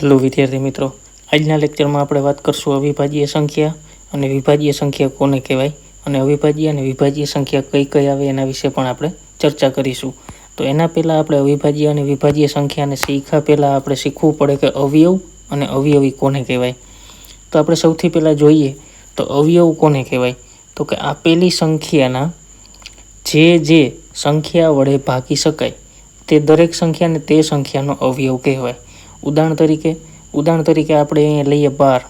Hello વિદ્યાર્થી મિત્રો. આજના લેક્ચરમાં આપણે વાત કરશું અવિભાજ્ય સંખ્યા અને વિભાજ્ય સંખ્યા કોને કહેવાય અને અવિભાજ્ય અને વિભાજ્ય સંખ્યા કઈ કઈ આવે એના વિશે પણ આપણે ચર્ચા કરીશું. તો એના પહેલાં આપણે અવિભાજ્ય અને વિભાજ્ય સંખ્યાને શીખ્યા પહેલાં આપણે શીખવું પડે કે અવયવ અને અવયવી કોને કહેવાય. તો આપણે સૌથી પહેલાં જોઈએ તો અવયવ કોને કહેવાય? તો કે આપેલી સંખ્યાના જે જે સંખ્યા વડે ભાગી શકાય તે દરેક સંખ્યાને તે સંખ્યાનો અવયવ કહેવાય. ઉદાહરણ તરીકે ઉદાહરણ તરીકે આપણે અહીંયા લઈએ બાર.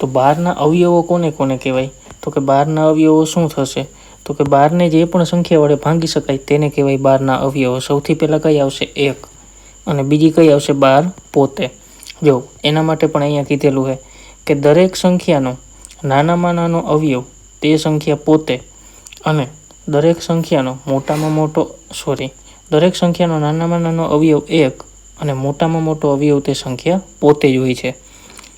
તો બારના અવયવો કોને કોને કહેવાય? તો કે બારના અવયવો શું થશે? તો કે બારને જે પણ સંખ્યા વડે ભાંગી શકાય તેને કહેવાય બારના અવયવો. સૌથી પહેલાં કઈ આવશે? એક. અને બીજી કઈ આવશે? બાર પોતે. જો, એના માટે પણ અહીંયા કીધેલું છે કે દરેક સંખ્યાનો, નાનામાં નાનો અવયવ, તે સંખ્યા પોતે. અને દરેક સંખ્યાનો, મોટામાં મોટો સોરી દરેક સંખ્યાનો, નાનામાં નાનો અવયવ એક. અને મોટામાં મોટો અવયવ તે સંખ્યા પોતે જ હોય છે.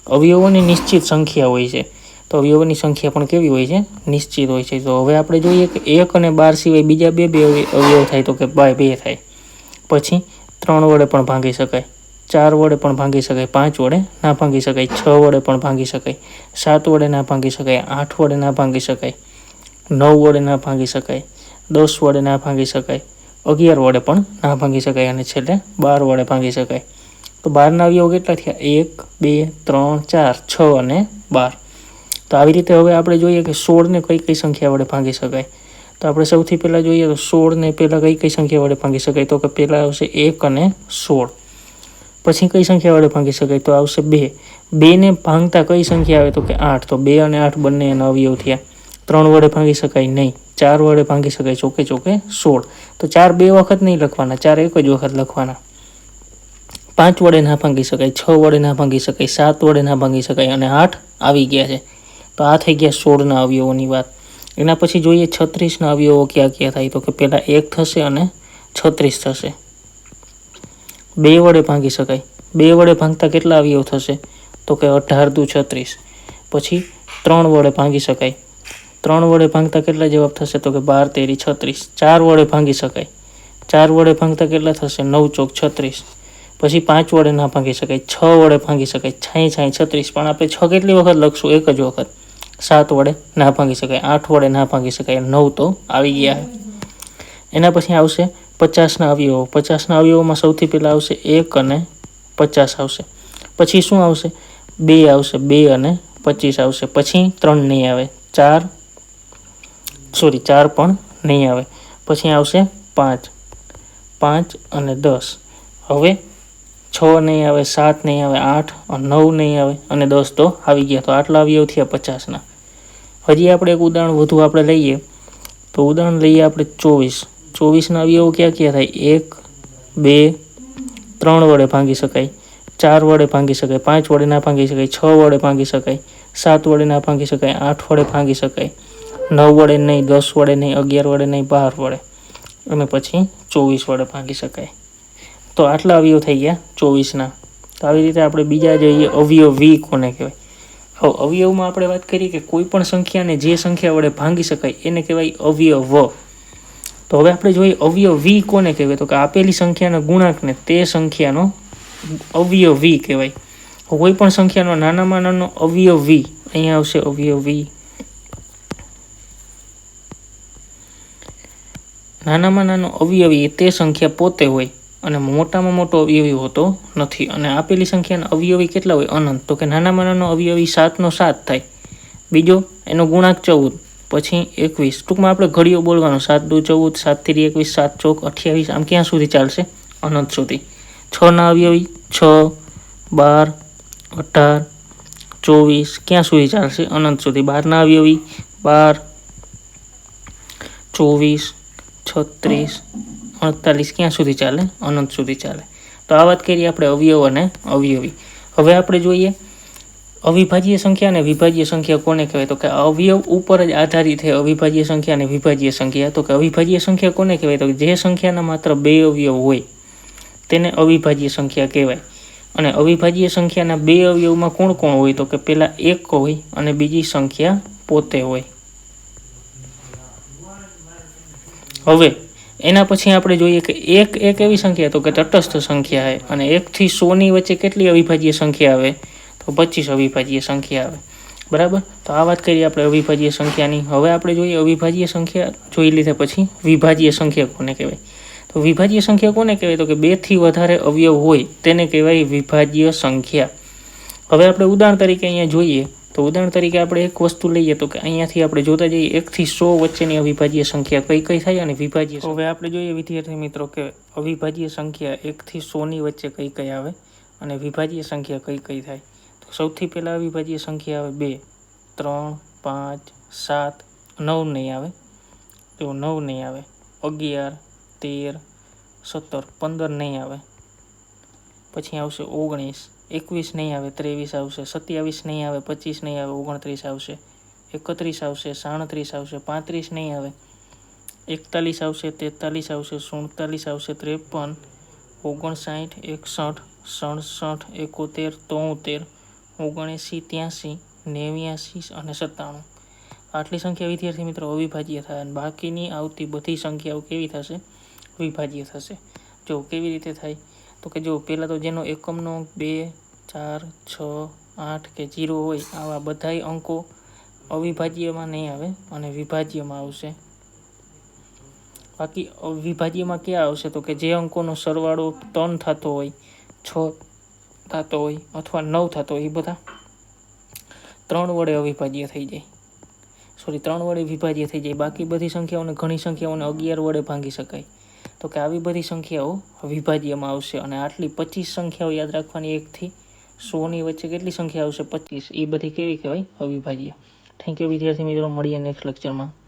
અવયવોની નિશ્ચિત સંખ્યા હોય છે. તો અવયવોની સંખ્યા પણ કેવી હોય છે? નિશ્ચિત હોય છે. તો હવે આપણે જોઈએ કે એક અને બાર સિવાય બીજા બે બે અવયવ થાય તો કે બાય બે થાય. પછી ત્રણ વડે પણ ભાંગી શકાય. ચાર વડે પણ ભાંગી શકાય. પાંચ વડે ના ભાંગી શકાય. છ વડે પણ ભાંગી શકાય. સાત વડે ના ભાંગી શકાય. આઠ વડે ના ભાંગી શકાય. નવ વડે ના ભાંગી શકાય. દસ વડે ના ભાંગી શકાય. અગિયાર વડે પણ ના ભાંગી શકાય અને છેલ્લે બાર વડે ભાંગી શકાય. તો બારના અવયવો કેટલા થયા? એક, બે, ત્રણ, ચાર, છ અને બાર. તો આવી રીતે હવે આપણે જોઈએ કે સોળને કઈ કઈ સંખ્યા વડે ભાંગી શકાય. તો આપણે સૌથી પહેલાં જોઈએ તો સોળને પહેલાં કઈ કઈ સંખ્યા વડે ભાંગી શકાય? તો કે પહેલાં આવશે એક અને સોળ. પછી કઈ સંખ્યા વડે ભાંગી શકાય? તો આવશે બે. બેને ભાંગતા કઈ સંખ્યા આવે? તો કે આઠ. તો બે અને આઠ બંને એના અવયવ થયા. ત્રણ વડે ભાંગી શકાય નહીં. ચાર વડે ભાંગી શકાય ચોકે ચોકે સોળ. તો ચાર બે વખત નહીં લખવાના, ચાર એક જ વખત લખવાના. પાંચ વડે ના ભાંગી શકાય, છ વડે ના ભાંગી શકાય, સાત વડે ના ભાંગી શકાય અને આઠ આવી ગયા છે. તો આ થઈ ગયા સોળના અવયવોની વાત. એના પછી જોઈએ છત્રીસના અવયવો ક્યાં ક્યાં થાય. તો કે પહેલાં એક થશે અને છત્રીસ થશે. બે વડે ભાંગી શકાય. બે વડે ભાંગતા કેટલા અવયવ થશે? તો કે અઢાર દુ છત્રીસ. પછી ત્રણ વડે ભાંગી શકાય. ત્રણ વડે ભાંગતા કેટલા જવાબ થશે? તો કે બાર, તેરી, છત્રીસ. ચાર વડે ભાંગી શકાય. ચાર વડે ભાંગતા કેટલા થશે? નવ ચોક છત્રીસ. પછી પાંચ વડે ના ભાંગી શકાય. છ વડે ભાંગી શકાય. છાંય છાંય, છત્રીસ. પણ આપણે છ કેટલી વખત લખશું? એક જ વખત. સાત વડે ના ભાંગી શકાય. આઠ વડે ના ભાંગી શકાય. નવ તો આવી ગયા. એના પછી આવશે પચાસના અવયવો. પચાસના અવયવોમાં સૌથી પહેલાં આવશે એક અને પચાસ આવશે. પછી શું આવશે? બે આવશે. બે અને પચીસ આવશે. પછી ત્રણ નહીં આવે. ચાર સોરી, ચાર પણ નહીં આવે. પછી આવશે પાંચ. પાંચ અને દસ. હવે છ નહીં આવે, સાત નહીં આવે, આઠ નવ નહીં આવે અને દસ તો આવી ગયા. તો આટલા અવયવ થયા પચાસના. હજી આપણે એક ઉદાહરણ વધુ આપણે લઈએ. તો ઉદાહરણ લઈએ આપણે ચોવીસ. ચોવીસના અવયવો ક્યાં ક્યાં થાય? એક, બે, ત્રણ વડે ભાંગી શકાય. ચાર વડે ભાંગી શકાય. પાંચ વડે ના ભાંગી શકાય. છ વડે ભાંગી શકાય. સાત વડે ના ભાંગી શકાય. આઠ વડે ભાંગી શકાય. નવ વડે નહીં, દસ વડે નહીં, અગિયાર વડે નહીં, બાર વડે. અને પછી ચોવીસ વડે ભાંગી શકાય. તો આટલા અવયવ થઈ ગયા ચોવીસના. તો આવી રીતે આપણે બીજા જઈએ અવયવ વી કોને કહેવાય? હવે અવયવમાં આપણે વાત કરીએ કે કોઈ પણ સંખ્યાને જે સંખ્યા વડે ભાંગી શકાય, એને કહેવાય અવયવ. તો હવે આપણે જોઈએ અવયવ વી કોને કહેવાય? તો કે આપેલી સંખ્યાના ગુણાંકને તે સંખ્યાનો અવયવ વી કહેવાય. કોઈ પણ સંખ્યાનો નાનામાં નાનો અવયવ વી. અહીંયા આવશે અવયવ વી. નાનામાં નાનો અવયવી તે સંખ્યા પોતે હોય અને મોટામાં મોટો અવયવી હોતો નથી. અને આપેલી સંખ્યાના અવયવી કેટલા હોય? અનંત. તો કે નાનામાં નાનો અવયવી સાતનો સાત થાય. બીજો, એનો ગુણાંક ચૌદ. પછી એકવીસ. ટૂંકમાં આપણે ઘડીઓ બોલવાનો. સાત દુ ચૌદ, સાત ત્રી એકવીસ, સાત ચોક, અઠ્યાવીસ. આમ ક્યાં સુધી ચાલશે? અનંત સુધી. છના અવયવી, છ, બાર, અઢાર, ચોવીસ. ક્યાં સુધી ચાલશે? અનંત સુધી. બારના અવયવી, બાર, ચોવીસ છત્રીસ, અડતાલીસ, ક્યાં સુધી ચાલે? અનંત સુધી ચાલે. તો આ વાત કરીએ આપણે અવયવ અને અવયવી. હવે આપણે જોઈએ, અવિભાજ્ય સંખ્યા અને વિભાજ્ય સંખ્યા કોને કહેવાય? તો કે અવયવ ઉપર જ આધારિત છે અવિભાજ્ય સંખ્યા અને વિભાજ્ય સંખ્યા. તો કે અવિભાજ્ય સંખ્યા કોને કહેવાય? તો જે સંખ્યાના માત્ર બે અવયવ હોય, તેને અવિભાજ્ય સંખ્યા કહેવાય. અને અવિભાજ્ય સંખ્યાના બે અવયવમાં કોણ કોણ હોય? તો કે પહેલાં એક હોય અને બીજી સંખ્યા પોતે હોય. હવે, એના પછી આપણે જોઈએ કે એક એક એવી સંખ્યા, તો કે તટસ્થ સંખ્યા છે. અને એકથી સોની વચ્ચે કેટલી અવિભાજ્ય સંખ્યા આવે? તો પચીસ અવિભાજ્ય સંખ્યા આવે. બરાબર? તો આ વાત કરીએ આપણે અવિભાજ્ય સંખ્યાની. હવે આપણે જોઈએ અવિભાજ્ય સંખ્યા, જોઈ લીધા પછી વિભાજ્ય સંખ્યા કોને કહેવાય? તો વિભાજ્ય સંખ્યા કોને કહેવાય? તો કે બેથી વધારે અવયવ હોય, તેને કહેવાય વિભાજ્ય સંખ્યા. હવે આપણે ઉદાહરણ તરીકે અહીંયા જોઈએ તો ઉદાહરણ તરીકે આપણે એક વસ્તુ લઈએ તો કે અહીંયાથી આપણે જોતા જઈએ, એકથી સો વચ્ચેની અવિભાજ્ય સંખ્યા કઈ કઈ થાય અને વિભાજ્ય હવે આપણે જોઈએ વિદ્યાર્થી મિત્રો કે અવિભાજ્ય સંખ્યા એકથી સોની વચ્ચે કઈ કઈ આવે અને વિભાજ્ય સંખ્યા કઈ કઈ થાય? તો સૌથી પહેલાં અવિભાજ્ય સંખ્યા આવે બે, ત્રણ, પાંચ, સાત, નવ નહીં આવે. તો નવ નહીં આવે, અગિયાર, તેર, સત્તર, પંદર નહીં આવે. પછી આવશે ઓગણીસ એકવીસ નહીં આવે, ત્રેવીસ આવશે, સત્યાવીસ નહીં આવે, પચીસ નહીં આવે, ઓગણત્રીસ આવશે, એકત્રીસ આવશે, સાડત્રીસ આવશે, પાંત્રીસ નહીં આવે, એકતાલીસ આવશે, તેતાલીસ આવશે, સુડતાલીસ આવશે, ત્રેપન, ઓગણસાઠ, એકસઠ, સડસઠ, એકોતેર, તોતેર, ઓગણએંસી, ત્યાંસી, નેવ્યાસી અને સત્તાણું. આટલી સંખ્યા વિદ્યાર્થી મિત્રો અવિભાજ્ય થાય અને બાકીની આવતી બધી સંખ્યાઓ કેવી થશે? વિભાજ્ય થશે. જો કેવી રીતે થાય? તો કે જો પહેલાં તો જેનો એકમનો બે, ચાર, છ, આઠ કે જીરો હોય, આવા બધાય અંકો અવિભાજ્યમાં નહીં આવે અને વિભાજ્યમાં આવશે. બાકી અવિભાજ્યમાં ક્યાં આવશે? તો કે જે અંકોનો સરવાળો ત્રણ થતો હોય, છ થતો હોય અથવા નવ થતો હોય, એ બધા ત્રણ વડે અવિભાજ્ય થઈ જાય. સોરી ત્રણ વડે વિભાજ્ય થઈ જાય. બાકી બધી સંખ્યાઓને ઘણી સંખ્યાઓને અગિયાર વડે ભાંગી શકાય. તો કે આવી બધી સંખ્યાઓ વિભાજ્યમાં આવશે અને આટલી પચીસ સંખ્યાઓ યાદ રાખવાની એકથી સોની વચ્ચે કેટલી સંખ્યા આવશે? પચીસ. એ બધી કેવી કહેવાય? અવિભાજ્ય. થેન્ક યુ વિદ્યાર્થી મિત્રો. મળીએ નેક્સ્ટ લેક્ચરમાં